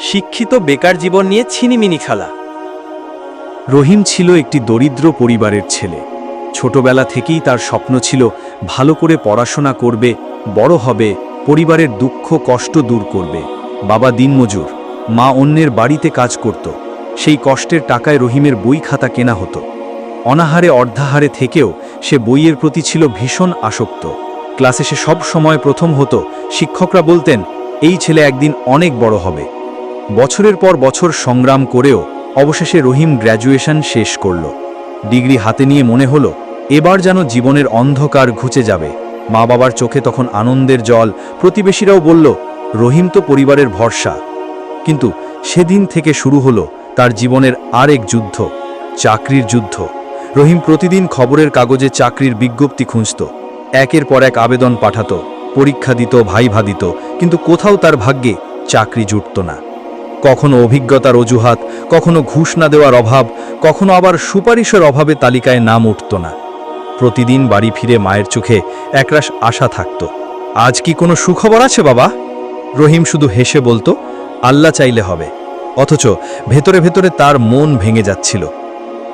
শিক্ষিত বেকার জীবন নিয়ে ছিনিমিনি খেলা। রহিম ছিল একটি দরিদ্র পরিবারের ছেলে। ছোটবেলা থেকেই তার স্বপ্ন ছিল, ভালো করে পড়াশোনা করবে, বড় হবে, পরিবারের দুঃখ, কষ্ট দূর করবে। বাবা দিনমজুর, মা অন্যের বাড়িতে কাজ করত। সেই কষ্টের টাকায় রহিমের বই খাতা কেনা হতো। অনাহারে অর্ধাহারে থেকেও সে বইয়ের প্রতি ছিল ভীষণ আসক্ত। ক্লাসে সে সব সময় প্রথম হতো। শিক্ষকরা বলতেন, এই ছেলে একদিন অনেক বড় হবে। বছরের পর বছর সংগ্রাম করেও অবশেষে রহিম গ্র্যাজুয়েশন শেষ করল। ডিগ্রি হাতে নিয়ে মনে হলো, এবার যেন জীবনের অন্ধকার ঘুচে যাবে। মা বাবার চোখে তখন আনন্দের জল, প্রতিবেশীরাও বলল, রহিম তো পরিবারের ভরসা। কিন্তু সেদিন থেকে শুরু হলো তার জীবনের আরেক যুদ্ধ, চাকরির যুদ্ধ। রহিম প্রতিদিন খবরের কাগজে চাকরির বিজ্ঞপ্তি খুঁজত। একের পর এক আবেদন পাঠাতো, পরীক্ষা দিত, ভাইভা দিত, কিন্তু কোথাও তার ভাগ্যে চাকরি জুটত না। কখনো অভিজ্ঞতার অজুহাত, কখনো ঘুষ না দেওয়ার অভাব, কখনো আবার সুপারিশের অভাবে তালিকায় নাম উঠত না। প্রতিদিন বাড়ি ফিরে মায়ের চোখে একরাশ আশা থাকত। আজ কি কোনো সুখবর আছে বাবা? রহিম শুধু হেসে বলতো, আল্লাহ চাইলে হবে। অথচ ভেতরে ভেতরে তার মন ভেঙে যাচ্ছিল।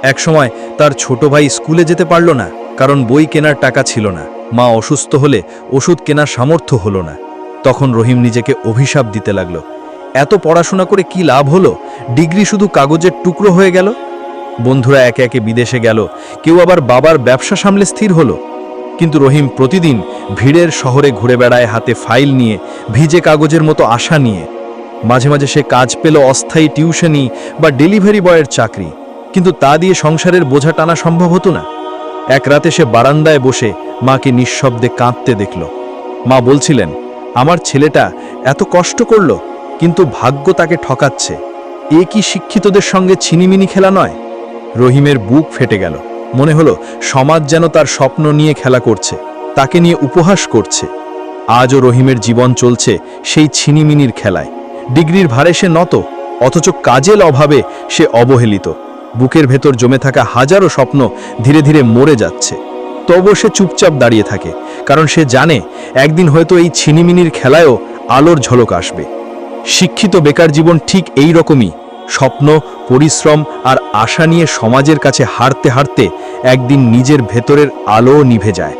একসময় তার ছোট ভাই স্কুলে যেতে পারল না, কারণ বই কেনার টাকা ছিল না। মা অসুস্থ হলে ওষুধ কেনার সামর্থ্য হলো না। তখন রহিম নিজেকে অভিশাপ দিতে লাগল। এত পড়াশোনা করে কি লাভ হলো? ডিগ্রি শুধু কাগজের টুকরো হয়ে গেল? বন্ধুরা একে একে বিদেশে গেল, কেউ আবার বাবার ব্যবসা সামলে স্থির হলো। কিন্তু রহিম প্রতিদিন ভিড়ের শহরে ঘুরে বেড়ায় হাতে ফাইল নিয়ে, ভিজে কাগজের মতো আশা নিয়ে। মাঝে মাঝে সে কাজ পেল অস্থায়ী টিউশনি বা ডেলিভারি বয়ের চাকরি। কিন্তু তা দিয়ে সংসারের বোঝা টানা সম্ভব হতো না। এক রাতে সে বারান্দায় বসে মাকে নিঃশব্দে কাঁদতে দেখল। মা বলছিলেন, আমার ছেলেটা এত কষ্ট করল কিন্তু ভাগ্য তাকে ঠকাচ্ছে। এ কি শিক্ষিতদের সঙ্গে ছিনিমিনি খেলা নয়? রহিমের বুক ফেটে গেল। মনে হলো, সমাজ যেন তার স্বপ্ন নিয়ে খেলা করছে, তাকে নিয়ে উপহাস করছে। আজও রহিমের জীবন চলছে সেই ছিনিমিনির খেলায়। ডিগ্রির ভারে সে নত, অথচ কাজের অভাবে সে অবহেলিত। বুকের ভেতর জমে থাকা হাজারো স্বপ্ন ধীরে ধীরে মরে যাচ্ছে। তবু সে চুপচাপ দাঁড়িয়ে থাকে, কারণ সে জানে, একদিন হয়তো এই ছিনিমিনির খেলায়ও আলোর ঝলক আসবে। শিক্ষিত বেকার জীবন ঠিক এই রকমই। স্বপ্ন, পরিশ্রম আর আশা নিয়ে সমাজের কাছে হারতে হারতে একদিন নিজের ভেতরের আলো নিভে যায়।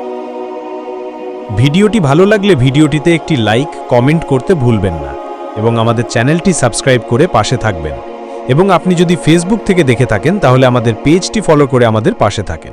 ভিডিওটি ভালো লাগলে ভিডিওটিতে একটি লাইক, কমেন্ট করতে ভুলবেন না এবং আমাদের চ্যানেলটি সাবস্ক্রাইব করে পাশে থাকবেন। এবং আপনি যদি ফেসবুক থেকে দেখে থাকেন, তাহলে আমাদের পেজটি ফলো করে আমাদের পাশে থাকেন।